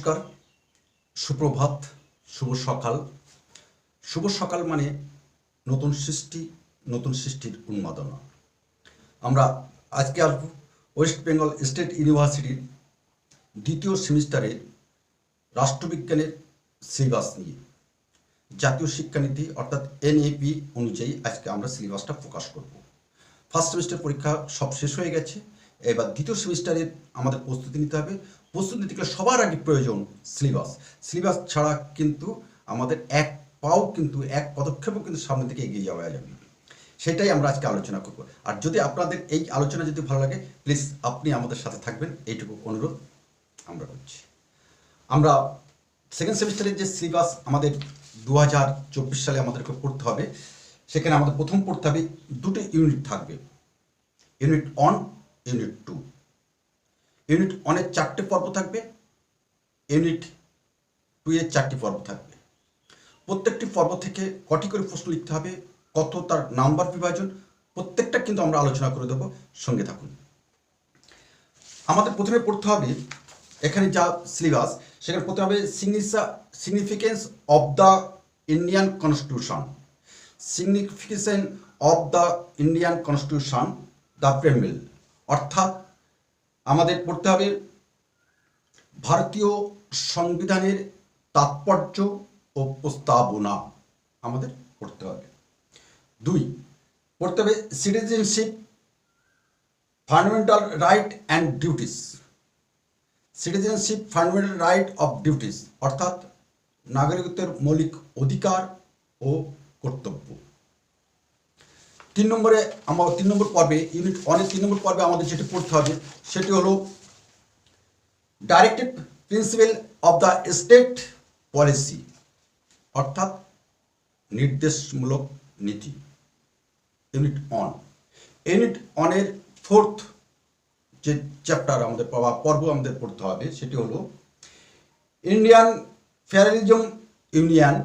নমস্কার, সুপ্রভাত, শুভ সকাল। শুভ সকাল মানে নতুন সৃষ্টি, নতুন সৃষ্টির উন্মাদনা। আমরা আজকে আসব ওয়েস্ট বেঙ্গল স্টেট ইউনিভার্সিটির দ্বিতীয় সেমিস্টারের রাষ্ট্রবিজ্ঞানের সিলেবাস নিয়ে। জাতীয় শিক্ষানীতি অর্থাৎ এনএপি অনুযায়ী আজকে আমরা সিলেবাসটা প্রকাশ করব। ফার্স্ট সেমিস্টার পরীক্ষা সব শেষ হয়ে গেছে। এবার দ্বিতীয় সেমিস্টারের আমাদের প্রস্তুতি নিতে হবে। প্রস্তুতি গেলে সবার আগে প্রয়োজন সিলেবাস। সিলেবাস ছাড়া কিন্তু আমাদের এক পাও কিন্তু, এক পদক্ষেপও কিন্তু সামনে থেকে এগিয়ে যাওয়া যাবে। সেটাই আমরা আজকে আলোচনা করব। আর যদি আপনাদের এই আলোচনা যদি ভালো লাগে, প্লিজ আপনি আমাদের সাথে থাকবেন। এইটুকু অনুরোধ আমরা করছি। আমরা সেকেন্ড সেমিস্টারের যে সিলেবাস আমাদের দু হাজার চব্বিশ সালে আমাদেরকে পড়তে হবে, সেখানে আমাদের প্রথম পড়তে হবে দুটো ইউনিট থাকবে। Unit one unit two. Unit অনের চারটে পর্ব থাকবে, ইউনিট টু এর চারটি পর্ব থাকবে। প্রত্যেকটি পর্ব থেকে কটি করে প্রশ্ন লিখতে হবে, কত তার নাম্বার বিভাজন, প্রত্যেকটা কিন্তু আমরা আলোচনা করে দেবো, সঙ্গে থাকুন। আমাদের প্রথমে পড়তে হবে, এখানে যা সিলেবাস সেখানে পড়তে হবে significance of the Indian constitution signification of the Indian constitution the preamble অর্থাৎ আমাদের পড়তে হবে ভারতীয় সংবিধানের তাৎপর্য ও প্রস্তাবনা আমাদের পড়তে হবে। দুই, পড়তে হবে citizenship fundamental right and duties citizenship fundamental right of duties অর্থাৎ নাগরিকত্বের মৌলিক অধিকার ও কর্তব্য। তিন নম্বরে আমার তিন নম্বর পর্বে ইউনিট অনেক তিন নম্বর পর্বে আমাদের যেটি পড়তে হবে, সেটি হলো directive principle of the state policy অর্থাৎ নির্দেশমূলক নীতি ইউনিট অন ইউনিট অনের ফোর্থ যে চ্যাপ্টার আমাদের বা পর্ব আমাদের পড়তে হবে, সেটি হলো Indian federalism union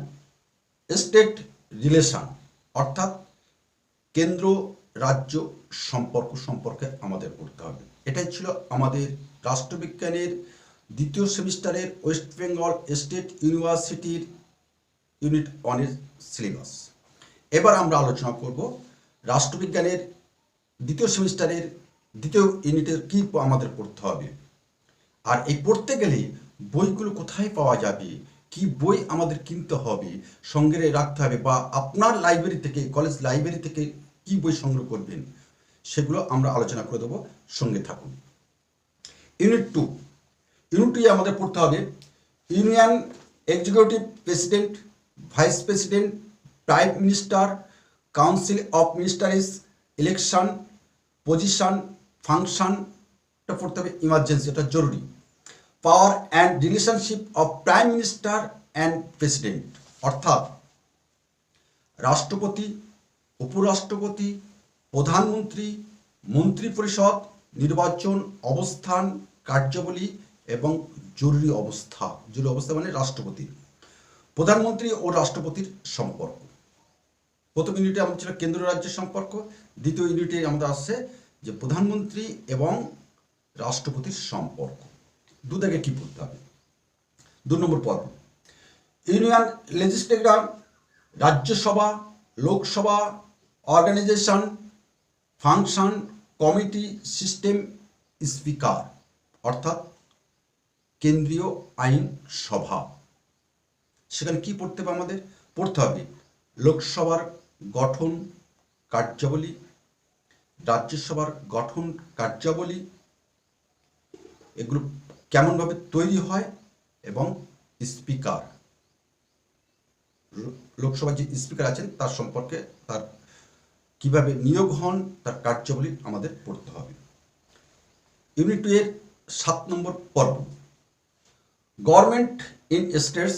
state relation অর্থাৎ কেন্দ্র, রাজ্য সম্পর্ক সম্পর্কে আমাদের পড়তে হবে। এটাই ছিল আমাদের রাষ্ট্রবিজ্ঞানের দ্বিতীয় সেমিস্টারের ওয়েস্ট বেঙ্গল স্টেট ইউনিভার্সিটির ইউনিট ওয়ানের সিলেবাস। এবার আমরা আলোচনা করব রাষ্ট্রবিজ্ঞানের দ্বিতীয় সেমিস্টারের দ্বিতীয় ইউনিটের কী আমাদের পড়তে হবে। আর এই পড়তে গেলে বইগুলো কোথায় পাওয়া যাবে? কি বই আমাদের কিনতে হবে? সঙ্গে রাখতে হবে বা আপনার লাইব্রেরি থেকে কলেজ লাইব্রেরি থেকে কি বই সংগ্রহ করবেন, সেগুলো আমরা আলোচনা করে দেবো। সঙ্গে থাকুন। Unit two. ইউনিট টু আমাদের পড়তে হবে, union executive president, vice president, prime minister, council of ministers election, position ফাংশনটা পড়তে হবে ইমার্জেন্সি, এটা জরুরি। Power and relationship of prime minister and president, অর্থাৎ রাষ্ট্রপতি উপরাষ্ট্রপতি, প্রধানমন্ত্রী মন্ত্রী পরিষদ নির্বাচন, অবস্থান, কার্যাবলী এবং জরুরি অবস্থা। জরুরি অবস্থা মানে রাষ্ট্রপতি। প্রধানমন্ত্রী ও রাষ্ট্রপতির সম্পর্ক। প্রথম ইউনিটে আমাদের ছিল কেন্দ্র রাজ্যের সম্পর্ক। দ্বিতীয় ইউনিটে আমাদের আসছে যে প্রধানমন্ত্রী এবং রাষ্ট্রপতির সম্পর্ক। দু দুদাকে কি পড়তে হবে? দু নম্বর পর্ব union legislator, Rajya Sabha, Lok Sabha organisation, function, committee, system, speaker, অর্থাৎ কেন্দ্রীয় আইন সভা। সেখানে কি পড়তে হবে আমাদের? পড়তে হবে লোকসভার গঠন কার্যাবলী, রাজ্যসভার গঠন কার্যাবলী, এগুলো কেমনভাবে তৈরি হয় এবং স্পিকার। লোকসভার যে স্পিকার আছেন তার সম্পর্কে তার কীভাবে নিয়োগ হন, তার কার্যাবলী আমাদের পড়তে হবে। ইউনিট টু এর সাত নম্বর পর্ব। Government in states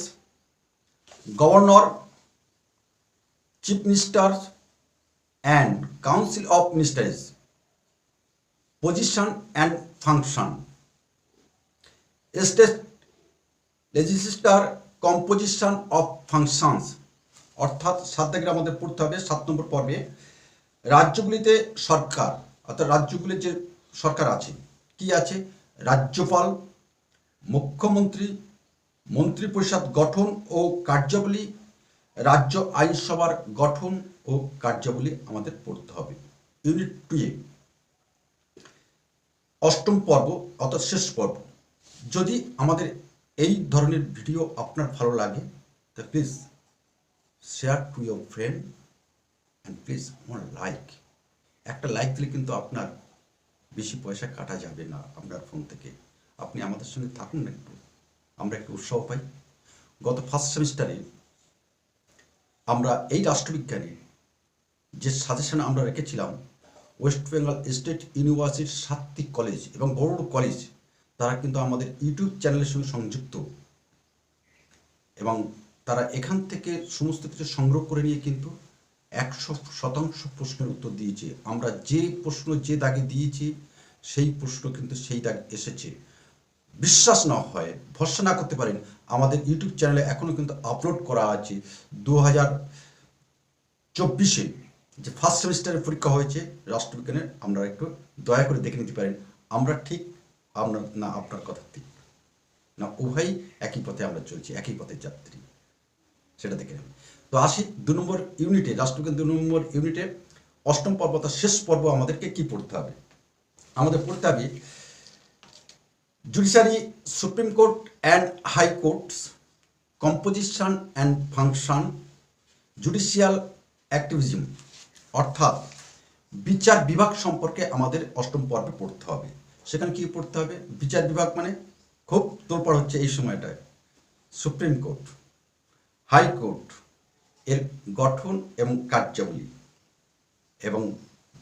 governor chief minister and council of ministers position and function state legislator composition of functions অর্থাৎ সাত আমাদের পড়তে হবে, সাত নম্বর পর্বে। রাজ্যগুলিতে সরকার, অর্থাৎ রাজ্যগুলির যে সরকার আছে, কি আছে? রাজ্যপাল, মুখ্যমন্ত্রী, মন্ত্রিপরিষদ গঠন ও কার্যাবলী, রাজ্য আইনসভার গঠন ও কার্যাবলী আমাদের পড়তে হবে। Unit two A. অষ্টম পর্ব, অর্থাৎ শেষ পর্ব। যদি আমাদের এই ধরনের ভিডিও আপনার ভালো লাগে, তা please share to your friend and please আমার লাইক একটা লাইক দিলে কিন্তু আপনার বেশি পয়সা কাটা যাবে না আপনার ফোন থেকে। আপনি আমাদের সঙ্গে থাকুন না একটু। আমরা একটু উৎসাহ পাই। গত ফার্স্ট সেমিস্টারে আমরা এই রাষ্ট্রবিজ্ঞানে যে সাজেশন আমরা রেখেছিলাম ওয়েস্ট বেঙ্গল স্টেট ইউনিভার্সিটির সাতটি কলেজ এবং বড় বড় কলেজ তারা কিন্তু আমাদের ইউটিউব চ্যানেলের সঙ্গে সংযুক্ত। এবং তারা এখান থেকে সমস্ত কিছু সংগ্রহ করে নিয়ে কিন্তু একশো শতাংশ প্রশ্নের উত্তর দিয়েছে। আমরা যে প্রশ্ন যে দাগে দিয়েছি, সেই প্রশ্ন কিন্তু সেই দাগ এসেছে। বিশ্বাস না হয়, ভরসা না করতে পারেন, আমাদের ইউটিউব চ্যানেলে এখনও কিন্তু আপলোড করা আছে দু হাজার চব্বিশে, যে ফার্স্ট সেমিস্টারের পরীক্ষা হয়েছে, রাষ্ট্রবিজ্ঞানের, আপনারা একটু দয়া করে দেখে নিতে পারেন। আমরা ঠিক আপনার, না, আপনার কথা ঠিক। না, উভয়ই একই পথে আমরা চলছি, একই পথে যাত্রী। সেটা দেখে নেবেন তো আসি দু নম্বর ইউনিটে রাষ্ট্রবিজ্ঞান দু নম্বর ইউনিটে। অষ্টম পর্ব অর্থাৎ শেষ পর্ব আমাদেরকে কি পড়তে হবে? আমাদের পড়তে হবে judiciary supreme court and high courts composition and function judicial activism অর্থাৎ বিচার বিভাগ সম্পর্কে আমাদের অষ্টম পর্বে পড়তে হবে। সেখানে কি পড়তে হবে? বিচার বিভাগ মানে খুব তোলপাড় হচ্ছে এই সময়টায়। সুপ্রিম কোর্ট হাইকোর্ট এর গঠন এবং কার্যাবলী এবং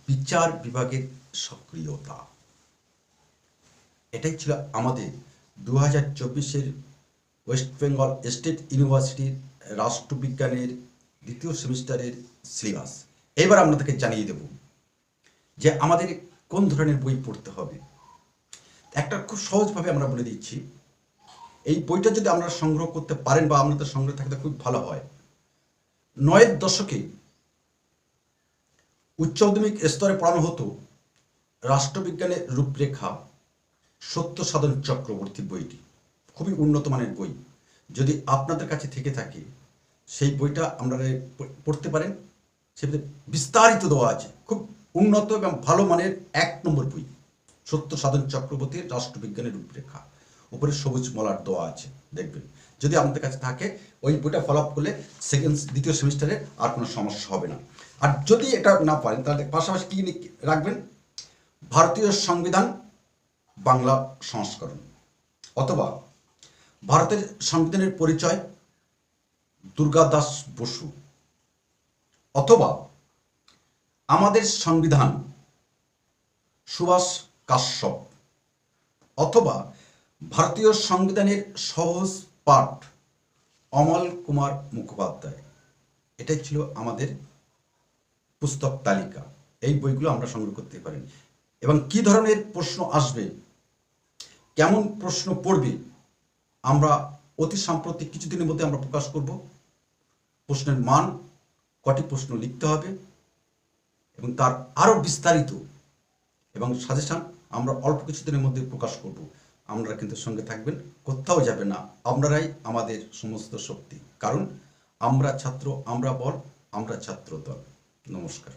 বিচার বিভাগের সক্রিয়তা। এটাই ছিল আমাদের দু হাজার চব্বিশের ওয়েস্ট বেঙ্গল স্টেট ইউনিভার্সিটির রাষ্ট্রবিজ্ঞানের দ্বিতীয় সেমিস্টারের সিলেবাস। এবার আপনাদেরকে জানিয়ে দেব যে আমাদের কোন ধরনের বই পড়তে হবে। একটা খুব সহজভাবে আমরা বলে দিচ্ছি, এই বইটা যদি আমরা সংগ্রহ করতে পারেন বা আমাদের সংগ্রহ থাকতে খুব ভালো হয়। নয়ের দশকে উচ্চ মাধ্যমিক স্তরে পড়ানো হতো রাষ্ট্রবিজ্ঞানের রূপরেখা সত্য সাধন চক্রবর্তী বইটি। খুবই উন্নত মানের বই। যদি আপনাদের কাছে থেকে থাকে, সেই বইটা আপনারা পড়তে পারেন। সেটাতে বিস্তারিত দেওয়া আছে। খুব উন্নত এবং ভালো মানের এক নম্বর বই। সত্য সাধন চক্রবর্তীর রাষ্ট্রবিজ্ঞানের রূপরেখা। উপরে সবুজ মলার দেওয়া আছে। দেখবেন। যদি আপনাদের কাছে থাকে, ওই বইটা ফলো আপ করলে সেকেন্ড দ্বিতীয় সেমিস্টারে আর কোনো সমস্যা হবে না। আর যদি এটা না পারেন, তাহলে পাশাপাশি কী রাখবেন? ভারতীয় সংবিধান, বাংলা সংস্করণ। অথবা ভারতের সংবিধানের পরিচয় দুর্গাদাস বসু। অথবা আমাদের সংবিধান, সুভাষ কাশ্যপ। অথবা ভারতীয় সংবিধানের সহজ পাঠ অমল কুমার মুখোপাধ্যায়। এটাই ছিল আমাদের পুস্তক তালিকা। এই বইগুলো আমরা সংগ্রহ করতে পারি এবং কি ধরনের প্রশ্ন আসবে, কেমন প্রশ্ন পড়বে, আমরা অতি সাম্প্রতিক কিছুদিনের মধ্যে আমরা প্রকাশ করব। প্রশ্নের মান, কটি প্রশ্ন লিখতে হবে, এবং তার আরও বিস্তারিত এবং সাজেশন আমরা অল্প কিছুদিনের মধ্যে প্রকাশ করব। আপনারা কিন্তু সঙ্গে থাকবেন, কোথাও যাবে না। আপনারাই আমাদের সমস্ত শক্তি। কারণ আমরা ছাত্র, আমরা বল, আমরা ছাত্র দল নমস্কার।